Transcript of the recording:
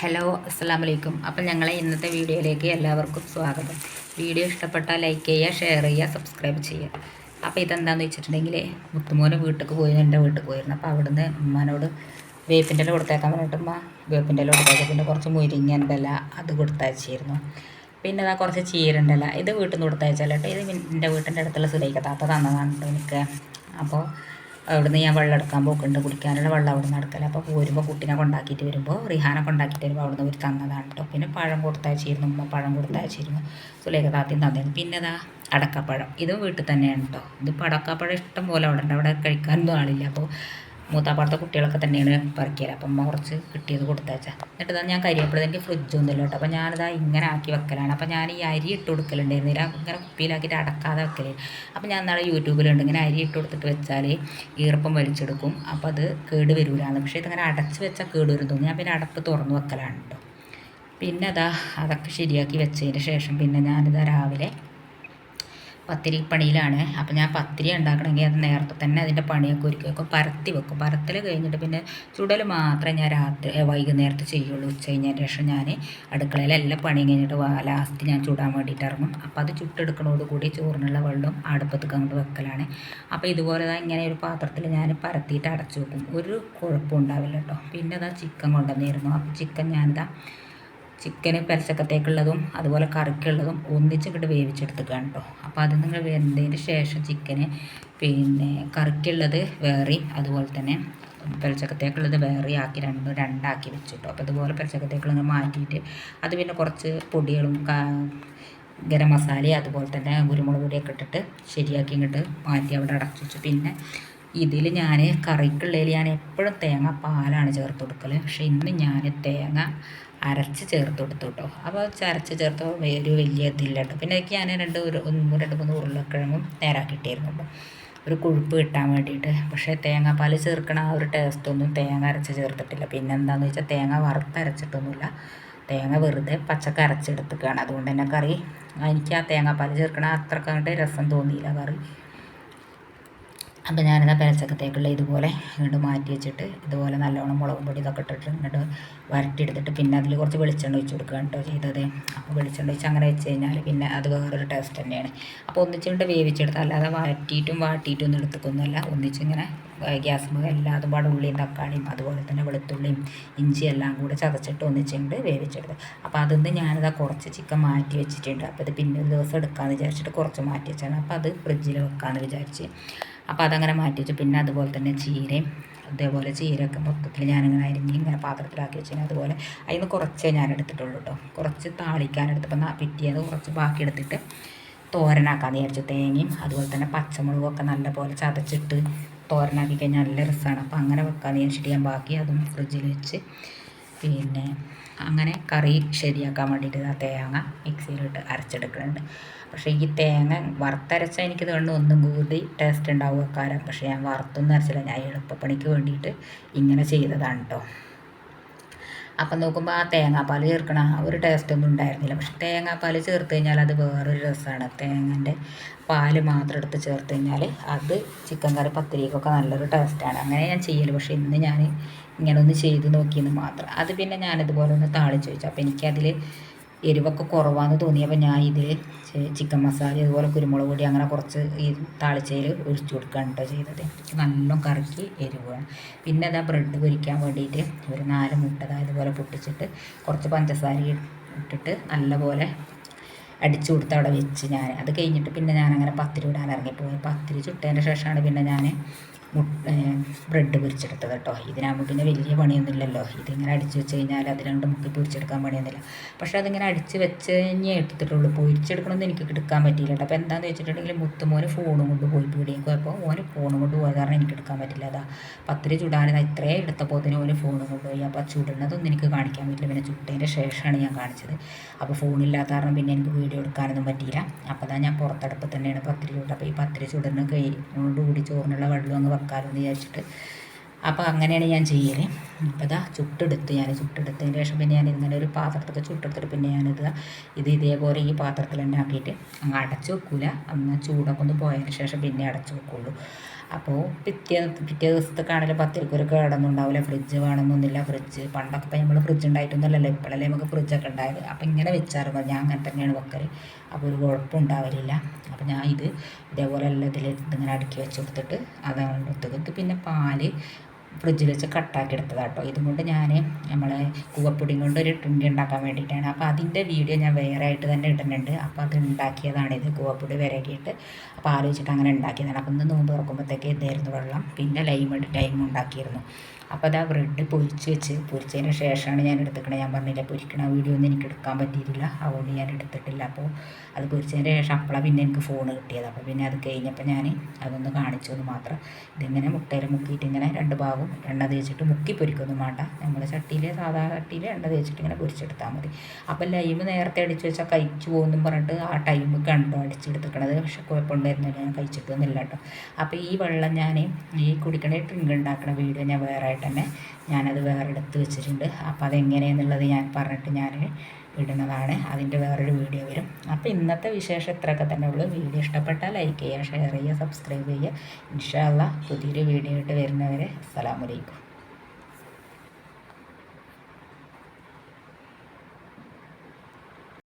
Hello അസ്സാം വലൈക്കും അപ്പം ഞങ്ങളെ ഇന്നത്തെ വീഡിയോയിലേക്ക് എല്ലാവർക്കും സ്വാഗതം. വീഡിയോ ഇഷ്ടപ്പെട്ടാൽ ലൈക്ക് ചെയ്യുക ഷെയർ ചെയ്യുക സബ്സ്ക്രൈബ് ചെയ്യുക. അപ്പോൾ ഇതെന്താണെന്ന് വെച്ചിട്ടുണ്ടെങ്കിൽ മുത്തുമോനെ വീട്ടിൽ പോയി എന്റെ വീട്ടിൽ പോയിരുന്നു. അപ്പോൾ അവിടുന്ന് ഉമ്മാനോട് വേപ്പിന്റെ ഇല കൊടുത്തേക്കാൻ പറഞ്ഞിട്ട് വേപ്പിന്റെ ഇല കൊടുത്തേക്കാം. പിന്നെ കുറച്ച് മുരിങ്ങന്റെ ഇല അത് കൊടുത്തയച്ചിരുന്നു. പിന്നെ അതാ കുറച്ച് ചീരന്റെ ഇല. ഇത് വീട്ടിൽ നിന്ന് കൊടുത്തയച്ചാലോ ഇത് എന്റെ വീട്ടിന്റെ അടുത്തുള്ള സുലൈക്ക താത്ത തന്നതാണ് കേട്ടോ എനിക്ക്. അപ്പോൾ അവിടുന്ന് ഞാൻ വെള്ളം എടുക്കാൻ പോക്കുണ്ട്. കുടിക്കാനുള്ള വെള്ളം അവിടെ നിന്ന് എടുക്കല. അപ്പോൾ പോരുമ്പോൾ കുട്ടീനെ കൊണ്ടാക്കിയിട്ട് വരുമ്പോൾ റിഹാനെ കൊണ്ടാക്കിയിട്ട് വരുമ്പോൾ അവിടുന്ന് ഒരു തന്നതാണ് കേട്ടോ പിന്നെ പഴം കൊടുത്തയച്ചിരുന്നു. ഉമ്മ പഴം കൊടുത്തയച്ചിരുന്നു. സുലേഖ താത്തിയും തന്നിരുന്നു പിന്നെ അതാ അടക്കപ്പഴം. ഇതും വീട്ടിൽ തന്നെയാണ് കേട്ടോ ഇതിപ്പോൾ അടക്കപ്പഴം ഇഷ്ടം പോലെ അവിടെ ഉണ്ട് അവിടെ കഴിക്കാനൊന്നും ആളില്ല. അപ്പോൾ മൂത്താപ്പാടത്തെ കുട്ടികളൊക്കെ തന്നെയാണ് പറിക്കൽ അപ്പം അമ്മ കുറച്ച് കിട്ടിയത് കൊടുത്തയച്ചാൽ എന്നിട്ട് ഞാൻ കരിയപ്പോഴത്തെ എനിക്ക് ഫ്രിഡ്ജൊന്നുമില്ല കേട്ടോ. അപ്പോൾ ഞാനിതാ ഇങ്ങനെ ആക്കി വെക്കലാണ്. അപ്പോൾ ഞാൻ ഈ അരി ഇട്ട് കൊടുക്കലുണ്ടായിരുന്നില്ല ഇങ്ങനെ കുപ്പിയിലാക്കിയിട്ട് അടക്കാതെ വെക്കൽ. അപ്പോൾ ഞാൻ നാളെ യൂട്യൂബിലുണ്ട്. ഇങ്ങനെ അരി ഇട്ട് കൊടുത്തിട്ട് വെച്ചാൽ ഈർപ്പം വലിച്ചെടുക്കും. അപ്പോൾ അത് കേട് വരൂലാണ് പക്ഷേ ഇതിങ്ങനെ അടച്ച് വെച്ചാൽ കേട് വരും തോന്നി ഞാൻ പിന്നെ അടപ്പ് തുറന്ന് വെക്കലാണ് കേട്ടോ. പിന്നെ അതാ അതൊക്കെ ശരിയാക്കി വെച്ചതിന് ശേഷം പിന്നെ ഞാനിതാ രാവിലെ പത്തിരി പണിയിലാണ് അപ്പോൾ ഞാൻ പത്തിരി ഉണ്ടാക്കണമെങ്കിൽ അത് നേരത്തെ തന്നെ അതിന്റെ പണിയൊക്കെ ഒരുക്കി വെക്കും. പരത്തി വെക്കും. പരത്തൽ കഴിഞ്ഞിട്ട് പിന്നെ ചുടൽ മാത്രമേ ഞാൻ രാത്രി വൈകുന്നേരത്ത് ചെയ്യുള്ളൂ. ഉച്ച കഴിഞ്ഞതിന് ശേഷം ഞാൻ അടുക്കളയിൽ എല്ലാ പണിയും കഴിഞ്ഞിട്ട് ലാസ്റ്റ് ഞാൻ ചുടാൻ വേണ്ടിയിട്ട് ഇറങ്ങും. അപ്പോൾ അത് ചുട്ടെടുക്കണോടുകൂടി ചോറിനുള്ള വെള്ളം അടുപ്പത്തേക്ക് അങ്ങോട്ട് വെക്കലാണ്. അപ്പോൾ ഇതുപോലെ തന്നെ ഇങ്ങനെ ഒരു പാത്രത്തിൽ ഞാൻ പരത്തിയിട്ട് അടച്ചു വെക്കും. ഒരു കുഴപ്പം ഉണ്ടാവില്ല കേട്ടോ. പിന്നെ അതാ ചിക്കൻ കൊണ്ടുവന്നിരുന്നു. അപ്പോൾ ചിക്കൻ ഞാനിതാ ചിക്കന് പെരച്ചക്കത്തേക്കുള്ളതും അതുപോലെ കറിക്കുള്ളതും ഒന്നിച്ചിങ്ങോട്ട് വേവിച്ചെടുത്തുക്കാണ് കേട്ടോ അപ്പോൾ അത് നിങ്ങൾ വെന്തതിന് ശേഷം ചിക്കന് പിന്നെ കറിക്കുള്ളത് വേറി അതുപോലെ തന്നെ പെരച്ചക്കത്തേക്കുള്ളത് വേറെ ആക്കി രണ്ടും രണ്ടാക്കി വെച്ചു കേട്ടോ അപ്പോൾ അതുപോലെ പെരച്ചക്കത്തേക്കുള്ളത് മാറ്റിയിട്ട് അത് പിന്നെ കുറച്ച് പൊടികളും ഗരം മസാലയും അതുപോലെ തന്നെ കുരുമുളക് പൊടിയൊക്കെ ഇട്ടിട്ട് ശരിയാക്കി ഇങ്ങോട്ട് മാറ്റി അവിടെ അടച്ചു വെച്ചു. പിന്നെ ഇതിൽ ഞാൻ കറിക്കുള്ളതിൽ ഞാൻ എപ്പോഴും തേങ്ങ പാലാണ് ചേർത്ത് കൊടുക്കൽ പക്ഷേ ഇന്ന് ഞാൻ തേങ്ങ അരച്ച് ചേർത്ത് കൊടുത്തു കേട്ടോ അപ്പോൾ അരച്ച് ചേർത്ത് ഒരു വലിയ ഇതില്ല കേട്ടോ പിന്നെ ഞാൻ രണ്ട് ഒരു രണ്ട് മൂന്ന് ഉരുളക്കിഴങ്ങും നേരാക്കിയിട്ടായിരുന്നു കേട്ടോ ഒരു കൊഴുപ്പ് കിട്ടാൻ വേണ്ടിയിട്ട്. പക്ഷേ തേങ്ങാപ്പാൽ ചേർക്കണ ആ ഒരു ടേസ്റ്റൊന്നും തേങ്ങ അരച്ച് ചേർത്തിട്ടില്ല. പിന്നെ എന്താണെന്ന് വെച്ചാൽ തേങ്ങ വറുത്തരച്ചിട്ടൊന്നുമില്ല. തേങ്ങ വെറുതെ പച്ചക്ക അരച്ചെടുത്തുകയാണ് അതുകൊണ്ട് തന്നെ കറി എനിക്ക് ആ തേങ്ങാപ്പാൽ ചേർക്കണ അത്രക്കങ്ങോട്ട് രസം തോന്നിയില്ല കറി. അപ്പോൾ ഞാനിതാ പെരച്ചക്കത്തേക്കുള്ള ഇതുപോലെ ഇങ്ങോട്ട് മാറ്റി വെച്ചിട്ട് ഇതുപോലെ നല്ലോണം മുളകും പൊടി ഇതൊക്കെ ഇട്ടിട്ട് ഇങ്ങോട്ട് വരട്ടിയെടുത്തിട്ട് പിന്നെ അതിൽ കുറച്ച് വെളിച്ചെണ്ണ ഒഴിച്ച് കൊടുക്കുക കേട്ടോ ചെയ്തത്. അപ്പോൾ വെളിച്ചെണ്ണ ഒഴിച്ച് അങ്ങനെ വെച്ച് കഴിഞ്ഞാൽ പിന്നെ അത് വേറൊരു ടേസ്റ്റ് തന്നെയാണ്. അപ്പോൾ ഒന്നിച്ചിട്ട് വേവിച്ചെടുത്ത് അല്ലാതെ വരട്ടിയിട്ടും വാട്ടിയിട്ടും ഒന്നും എടുത്തുക്കൊന്നുമല്ല ഒന്നിച്ചിങ്ങനെ ഗ്യാസ് മുഖം എല്ലാതും പാടെ ഉള്ളിയും തക്കാളിയും അതുപോലെ തന്നെ വെളുത്തുള്ളിയും ഇഞ്ചി എല്ലാം കൂടെ ചതച്ചിട്ട് ഒന്നിച്ചുകൊണ്ട് വേവിച്ചെടുത്ത്. അപ്പോൾ അതിൽ നിന്ന് ഞാനിതാ കുറച്ച് ചിക്കൻ മാറ്റി വെച്ചിട്ടുണ്ട്. അപ്പോൾ ഇത് പിന്നെ ഒരു ദിവസം എടുക്കാമെന്ന് വിചാരിച്ചിട്ട് കുറച്ച് മാറ്റി വെച്ചാണ്. അപ്പോൾ അത് ഫ്രിഡ്ജിൽ വെക്കാമെന്ന് വിചാരിച്ച്. അപ്പോൾ അതങ്ങനെ മാറ്റി വെച്ചു പിന്നെ അതുപോലെ തന്നെ ചീരയും അതേപോലെ ചീരയൊക്കെ മൊത്തത്തിൽ ഞാനിങ്ങനെ അരിഞ്ഞ് ഇങ്ങനെ പാത്രത്തിലാക്കി വെച്ചു അതുപോലെ അതിൽ നിന്ന് കുറച്ചേ ഞാൻ എടുത്തിട്ടുള്ളൂ കേട്ടോ കുറച്ച് താളിക്കാനെടുത്തപ്പോൾ പിറ്റിയത് കുറച്ച് ബാക്കി എടുത്തിട്ട് തോരനാക്കാമെന്ന് വിചാരിച്ചു. തേങ്ങയും അതുപോലെ തന്നെ പച്ചമുളകൊക്കെ നല്ലപോലെ ചതച്ചിട്ട് തോരനാക്കി കഴിഞ്ഞാൽ നല്ല രസമാണ് അപ്പോൾ അങ്ങനെ വെക്കാമെന്ന് വിചാരിച്ചിട്ട് ഞാൻ ബാക്കി അതും ഫ്രിഡ്ജിൽ വെച്ച് പിന്നെ അങ്ങനെ കറി ശരിയാക്കാൻ വേണ്ടിയിട്ട് ആ തേങ്ങ മിക്സിയിലിട്ട് അരച്ചെടുക്കുന്നുണ്ട്. പക്ഷേ ഈ തേങ്ങ വറുത്തരച്ചാൽ എനിക്ക് തോന്നുന്നു ഒന്നും കൂടി ടേസ്റ്റ് ഉണ്ടാവുക കാരണം പക്ഷേ ഞാൻ വറുത്തൊന്നും അരച്ചില്ല. ഞാൻ എളുപ്പപ്പണിക്ക് വേണ്ടിയിട്ട് ഇങ്ങനെ ചെയ്തതാണ് കേട്ടോ അപ്പം നോക്കുമ്പോൾ ആ തേങ്ങാപ്പാൽ ചേർക്കണ ആ ഒരു ടേസ്റ്റ് ഒന്നും ഉണ്ടായിരുന്നില്ല. പക്ഷെ തേങ്ങാപ്പാൽ ചേർത്ത് കഴിഞ്ഞാൽ അത് വേറൊരു രസമാണ് തേങ്ങന്റെ പാൽ മാത്രം എടുത്ത് ചേർത്ത് കഴിഞ്ഞാൽ അത് ചിക്കൻ കറി പത്തിരിക്കൊക്കെ നല്ലൊരു ടേസ്റ്റാണ് അങ്ങനെ ഞാൻ ചെയ്യൽ പക്ഷേ ഇന്ന് ഞാൻ ഇങ്ങനെ ഒന്ന് ചെയ്ത് നോക്കിയെന്ന് മാത്രം. അത് പിന്നെ ഞാനിതുപോലെ ഒന്ന് താളിച്ച് വെച്ചു. അപ്പോൾ എനിക്കതിൽ എരിവൊക്കെ കുറവാന്ന് തോന്നിയപ്പോൾ ഞാൻ ഇതിൽ ചിക്കൻ മസാല അതുപോലെ കുരുമുളക് പൊടി അങ്ങനെ കുറച്ച് ഈ താളിച്ചയിൽ ഒഴിച്ചു കൊടുക്കുകയാണ് കേട്ടോ ചെയ്തത്. നല്ലോണം കറക്കി എരിവ് വേണം പിന്നെ അതാ ബ്രെഡ് പൊരിക്കാൻ വേണ്ടിയിട്ട് ഒരു നാല് മുട്ട ഇതുപോലെ പൊട്ടിച്ചിട്ട് കുറച്ച് പഞ്ചസാര ഇട്ടിട്ട് നല്ലപോലെ അടിച്ചു കൊടുത്ത് അവിടെ വെച്ച് ഞാൻ അത് കഴിഞ്ഞിട്ട് പിന്നെ ഞാൻ അങ്ങനെ പത്തിരി ഇടാൻ ഇറങ്ങിപ്പോയി. പത്തിരി ചുട്ടതിന്റെ ശേഷമാണ് പിന്നെ ഞാൻ ബ്രെഡ് പൊരിച്ചെടുത്തത് കേട്ടോ. ഇതിനാകുമ്പോൾ പിന്നെ വലിയ പണിയൊന്നുമില്ലല്ലോ. ഇതിങ്ങനെ അടിച്ച് വെച്ച് കഴിഞ്ഞാൽ അതിലുണ്ട് മുക്കി പൊരിച്ചെടുക്കാൻ പണിയൊന്നുമില്ല. പക്ഷേ അതിങ്ങനെ അടിച്ച് വെച്ച് കഴിഞ്ഞേ എടുത്തിട്ടുള്ളൂ. പൊരിച്ചെടുക്കണമെന്ന് എനിക്ക് എടുക്കാൻ പറ്റിയില്ല കേട്ടോ. അപ്പോൾ എന്താണെന്ന് വെച്ചിട്ടുണ്ടെങ്കിൽ മുത്തുമോന് ഫോണും കൊണ്ട് പോയി പീടിയും പോയപ്പോൾ ഓന് ഫോണും കൊണ്ട് പോയ കാരണം എനിക്ക് എടുക്കാൻ പറ്റില്ല. അതാ പത്തിരി ചുടാൻ ഇത്രേ എടുത്തപ്പോൾ തന്നെ ഓന് ഫോണും കൊണ്ടുപോയി അപ്പോൾ ചുടുന്നതൊന്നും എനിക്ക് കാണിക്കാൻ പറ്റില്ല. പിന്നെ ചുട്ടതിന്റെ ശേഷമാണ് ഞാൻ കാണിച്ചത്. അപ്പോൾ ഫോണില്ലാത്ത കാരണം പിന്നെ എനിക്ക് വീഡിയോ എടുക്കാനൊന്നും പറ്റിയില്ല. അപ്പോൾ അതാ ഞാൻ പുറത്തടുപ്പ് തന്നെയാണ് പത്തിരി ചുട്ടത് അപ്പോൾ ഈ പത്തിരി ചുടുന്ന കൂടി ചോറിനുള്ള വെള്ളം അങ്ങ് വെക്കാമെന്ന് വിചാരിച്ചിട്ട്. അപ്പോൾ അങ്ങനെയാണ് ഞാൻ ചെയ്യൽ അപ്പോൾ ഇതാ ചുട്ടെടുത്ത് ഞാൻ. ചുട്ടെടുത്തതിന് ശേഷം പിന്നെ ഞാൻ ഇങ്ങനെ ഒരു പാത്രത്തൊക്കെ ചുട്ടെടുത്തിട്ട് പിന്നെ ഞാനിത് ഇത് ഇതേപോലെ ഈ പാത്രത്തിൽ തന്നെ ആക്കിയിട്ട് അങ്ങ് അടച്ചു വെക്കില്ല അന്ന് ചൂടൊക്കെ ഒന്ന് പോയതിന് ശേഷം പിന്നെ അടച്ചു വെക്കുള്ളൂ. അപ്പോൾ പിറ്റേ പിറ്റേ ദിവസത്തേക്കാണെങ്കിലും പത്തിരിക്ക് ഒരു കേടൊന്നും ഫ്രിഡ്ജ് വേണമെന്നൊന്നുമില്ല ഫ്രിഡ്ജ് പണ്ടൊക്കെ നമ്മൾ ഫ്രിഡ്ജ് ഉണ്ടായിട്ടൊന്നുമല്ലല്ലോ ഇപ്പോഴല്ലേ നമുക്ക് ഫ്രിഡ്ജൊക്കെ ഉണ്ടായത് അപ്പോൾ ഇങ്ങനെ വെച്ചാൽ മതി. ഞാൻ അങ്ങനെ തന്നെയാണ് വെക്കൽ അപ്പോൾ ഒരു കുഴപ്പം ഉണ്ടാവലില്ല. അപ്പോൾ ഞാൻ ഇത് ഇതേപോലെ എല്ലാം ഇതിൽ ഇതിങ്ങനെ അടുക്കി വെച്ച് കൊടുത്തിട്ട് അതാണ് എടുത്തത് പിന്നെ പാൽ ഫ്രിഡ്ജിൽ വെച്ച് കട്ടാക്കി എടുത്തതാണ് കേട്ടോ ഇതുകൊണ്ട് ഞാൻ നമ്മളെ കൂവപ്പൊടിയും കൊണ്ട് ഒരു ഡ്രിങ്ക് ഉണ്ടാക്കാൻ വേണ്ടിയിട്ടാണ്. അപ്പോൾ അതിന്റെ വീഡിയോ ഞാൻ വേറെ ആയിട്ട് തന്നെ ഇടുന്നുണ്ട്. അപ്പോൾ അത് ഉണ്ടാക്കിയതാണ് ഇത് കൂവപ്പൊടി വിരകിയിട്ട്. അപ്പോൾ ആലോചിച്ചിട്ട് അങ്ങനെ ഉണ്ടാക്കിയതാണ്. അപ്പോൾ ഇന്ന് നോമ്പ് തുറക്കുമ്പോഴത്തേക്ക് ഇതായിരുന്നു വെള്ളം. പിന്നെ ലൈം ലൈം ഉണ്ടാക്കിയിരുന്നു. അപ്പോൾ അത് ബ്രെഡ് പൊരിച്ച് വെച്ച്. പൊരിച്ചതിന് ശേഷമാണ് ഞാൻ എടുത്തിക്കണത് ഞാൻ പറഞ്ഞില്ല പൊരിക്കണ വീഡിയോ ഒന്നും എനിക്ക് എടുക്കാൻ പറ്റിയിട്ടില്ല. അതുകൊണ്ട് ഞാൻ എടുത്തിട്ടില്ല. അപ്പോൾ അത് പൊരിച്ചതിന് ശേഷം അപ്പോളാണ് പിന്നെ എനിക്ക് ഫോൺ കിട്ടിയത്. അപ്പോൾ പിന്നെ അത് കഴിഞ്ഞപ്പോൾ ഞാൻ അതൊന്ന് കാണിച്ചു എന്ന് മാത്രം. ഇതിങ്ങനെ മുട്ടയിൽ മുക്കിയിട്ട് ഇങ്ങനെ രണ്ട് ഭാഗവും എണ്ണ തേച്ചിട്ട് മുക്കി പൊരിക്കൊന്നും വേണ്ട. നമ്മൾ ചട്ടിയിൽ സാധാരണ ചട്ടിയിൽ എണ്ണ തേച്ചിട്ട് ഇങ്ങനെ പൊരിച്ചെടുത്താൽ മതി. അപ്പോൾ ലൈവ് നേരത്തെ അടിച്ച് വെച്ചാൽ കഴിച്ചു പോകുമെന്നും പറഞ്ഞിട്ട് ആ ടൈം കണ്ടോ അടിച്ചെടുത്തിക്കണത് പക്ഷെ കുഴപ്പമുണ്ടായിരുന്നില്ല. ഞാൻ കഴിച്ചിട്ടൊന്നുമില്ല കേട്ടോ. അപ്പോൾ ഈ വെള്ളം ഞാൻ ഈ കുടിക്കണ ഡ്രിങ്ക് ഉണ്ടാക്കുന്ന വീഡിയോ ഞാൻ വേറെ ആയിട്ട് തന്നെ ഞാനത് വേറെ എടുത്ത് വെച്ചിട്ടുണ്ട്. അപ്പോൾ അതെങ്ങനെയെന്നുള്ളത് ഞാൻ പറഞ്ഞിട്ട് ഞാൻ ഇടുന്നതാണ്. അതിന്റെ വേറൊരു വീഡിയോ വരും. അപ്പോൾ ഇന്നത്തെ വിശേഷം ഇത്രയൊക്കെ തന്നെ ഉള്ളൂ. വീഡിയോ ഇഷ്ടപ്പെട്ടാൽ ലൈക്ക് ചെയ്യുക ഷെയർ ചെയ്യുക സബ്സ്ക്രൈബ് ചെയ്യുക. ഇൻഷാല്ല പുതിയൊരു വീഡിയോ ആയിട്ട് വരുന്നവരെ അസ്സലാമലൈക്കും